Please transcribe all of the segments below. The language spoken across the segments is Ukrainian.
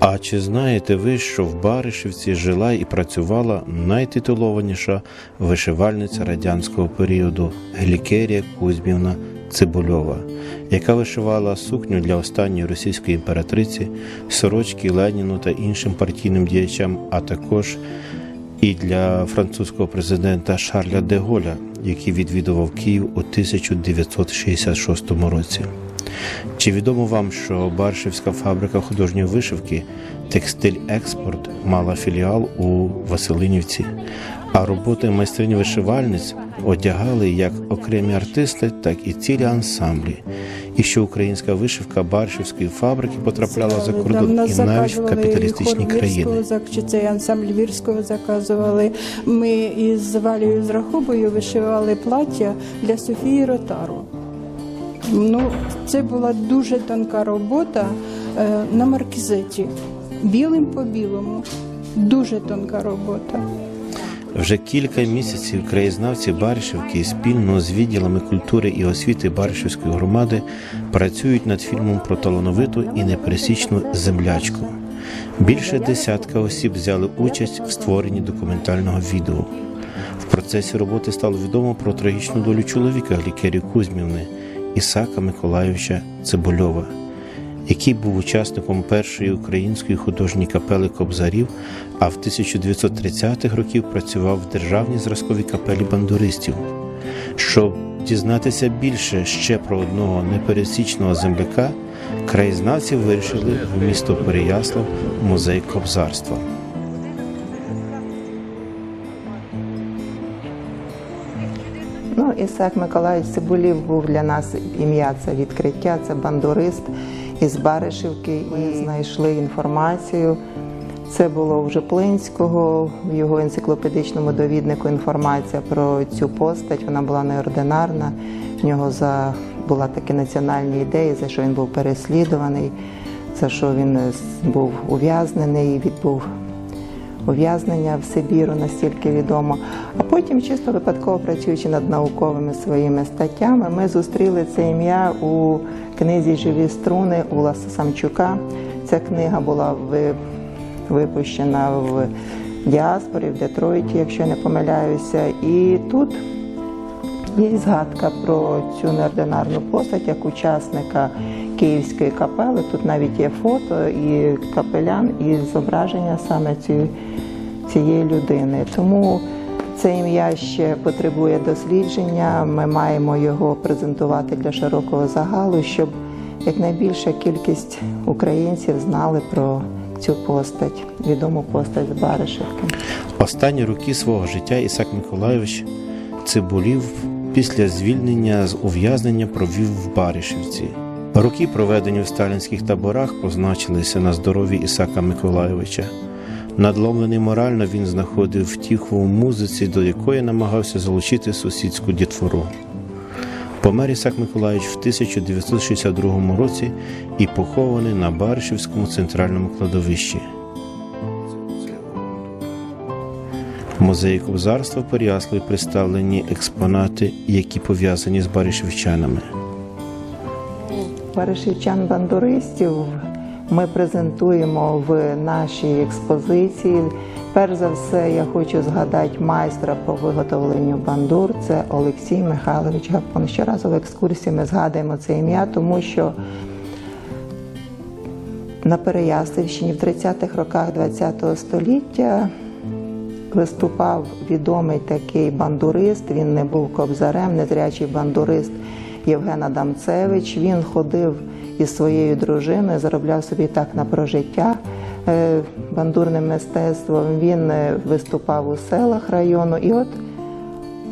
А чи знаєте ви, що в Баришівці жила і працювала найтитулованіша вишивальниця радянського періоду Глікерія Кузьмівна Цибульова, яка вишивала сукню для останньої російської імператриці, сорочки Леніну та іншим партійним діячам, а також і для французького президента Шарля де Голля, який відвідував Київ у 1966 році. Чи відомо вам, що Баршівська фабрика художньої вишивки Текстиль Експорт мала філіал у Василинівці, а роботи майстрині вишивальниць одягали як окремі артисти, так і цілі ансамблі, і що українська вишивка Баршівської фабрики потрапляла за кордон і навіть в капіталістичні країни. Зак- чи цей ансамбль Вірського заказували. Ми із Валією Зрахобою вишивали плаття для Софії Ротару. Ну, це була дуже тонка робота е, на маркізеті, білим по білому. Дуже тонка робота. Вже кілька місяців краєзнавці Баришівки спільно з відділами культури і освіти Баришівської громади працюють над фільмом про талановиту і непересічну землячку. Більше десятка осіб взяли участь в створенні документального відео. В процесі роботи стало відомо про трагічну долю чоловіка Глікерії Кузьмівни Ісака Миколайовича Цибульова, який був учасником першої української художньої капели Кобзарів, а в 1930-х років працював в державній зразковій капелі бандуристів. Щоб дізнатися більше ще про одного непересічного земляка, краєзнавці вирішили в місто Переяслав музей кобзарства. Ну, Ісак Миколаївич Цибулів був для нас ім'я це відкриття, це бандурист із Баришівки. І знайшли інформацію. Це було в Жеплинського, в його енциклопедичному довіднику інформація про цю постать. Вона була неординарна. В нього за була такі національні ідеї, за що він був переслідуваний, за що він е, був ув'язнений, відбув ув'язнення в Сибіру, настільки відомо. А потім, чисто випадково працюючи над науковими своїми статтями, ми зустріли це ім'я у книзі Живі струни Уласа Самчука. Ця книга була випущена в діаспорі, в Детройті, якщо не помиляюся. І тут Є згадка про цю неординарну постать як учасника Київської капели. Тут навіть є фото і капелян, і зображення саме цієї, цієї людини. Тому це ім'я ще потребує дослідження. Ми маємо його презентувати для широкого загалу, щоб якнайбільша кількість українців знали про цю постать, відому постать з Баришівки. Останні роки свого життя Ісак Миколайович Цибулів після звільнення з ув'язнення провів в Баришівці. Роки, проведені в сталінських таборах, позначилися на здоров'ї Ісака Миколайовича. Надломлений морально він знаходив втіху у музиці, до якої намагався залучити сусідську дітвору. Помер Ісак Миколайович в 1962 році і похований на Баришівському центральному кладовищі. В музеї кобзарства в представлені експонати, які пов'язані з баришівчанами. Баришівчан бандуристів ми презентуємо в нашій експозиції. Перш за все, я хочу згадати майстра по виготовленню бандур. Це Олексій Михайлович Гапон. Щоразу в екскурсії ми згадуємо це ім'я, тому що на Переяславщині в 30-х роках ХХ століття виступав відомий такий бандурист. Він не був кобзарем, незрячий бандурист Євген Адамцевич. Він ходив із своєю дружиною, заробляв собі так на прожиття е, бандурним мистецтвом. Він е, виступав у селах району. І от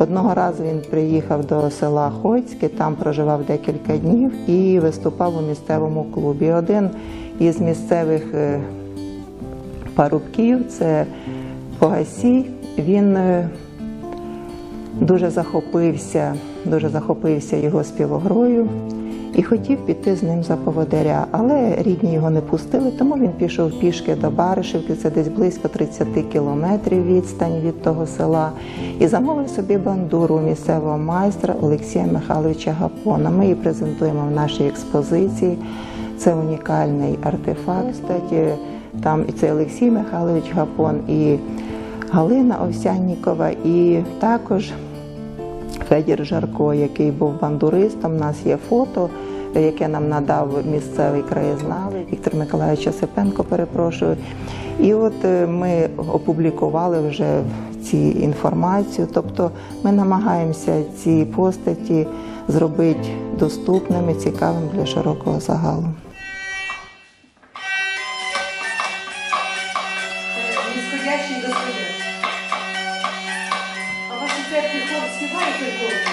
Одного разу він приїхав до села Хоцьке, там проживав декілька днів і виступав у місцевому клубі. Один із місцевих е, парубків, це Погасій, він дуже захопився, дуже захопився його співогрою і хотів піти з ним за поводиря, але рідні його не пустили, тому він пішов пішки до Баришівки, це десь близько 30 кілометрів відстань від того села, і замовив собі бандуру місцевого майстра Олексія Михайловича Гапона. Ми її презентуємо в нашій експозиції. Це унікальний артефакт. Кстати, Там і це Олексій Михайлович Гапон, і Галина Овсяннікова, і також Федір Жарко, який був бандуристом. У нас є фото, яке нам надав місцевий краєзнавець Віктор Миколаївич Осипенко, перепрошую. І от е, ми опублікували вже ці інформацію. Тобто ми намагаємося ці постаті зробити доступними, цікавими для широкого загалу. Нисходящий до церкві хор співає той голос?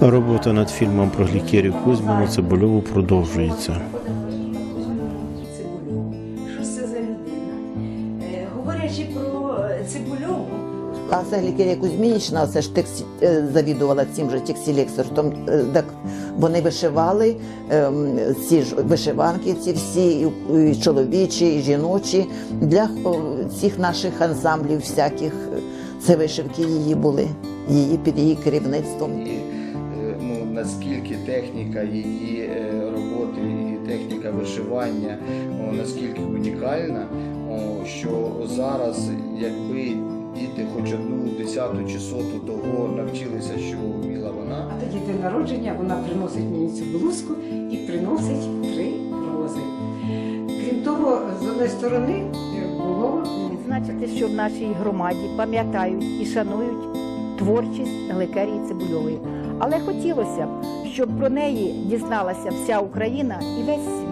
Чи? Робота над фільмом про глікерію Кузьміну Цибульову продовжується. Цибульову. Що це за людина? Е, Говорячи про Цибульову, А це Глікерія Кузьмінічна, це ж текст, е, завідувала цим же текстилексортом, е, так вони вишивали ем, ці ж вишиванки, ці всі і, чоловічі, і жіночі для цих наших ансамблів всяких. Це вишивки її були, її під її керівництвом. І е, ну, наскільки техніка її е, роботи і техніка вишивання наскільки унікальна, що зараз, якби діти хоч одну десяту чи соту того навчилися, що вміла вона, а тоді день народження вона приносить мені цю блузку і приносить три рози. Крім того, з однієї сторони е, було Відзначити, що в нашій громаді пам'ятають і шанують творчість Гликерії Цибульової. Але хотілося б, щоб про неї дізналася вся Україна і весь світ.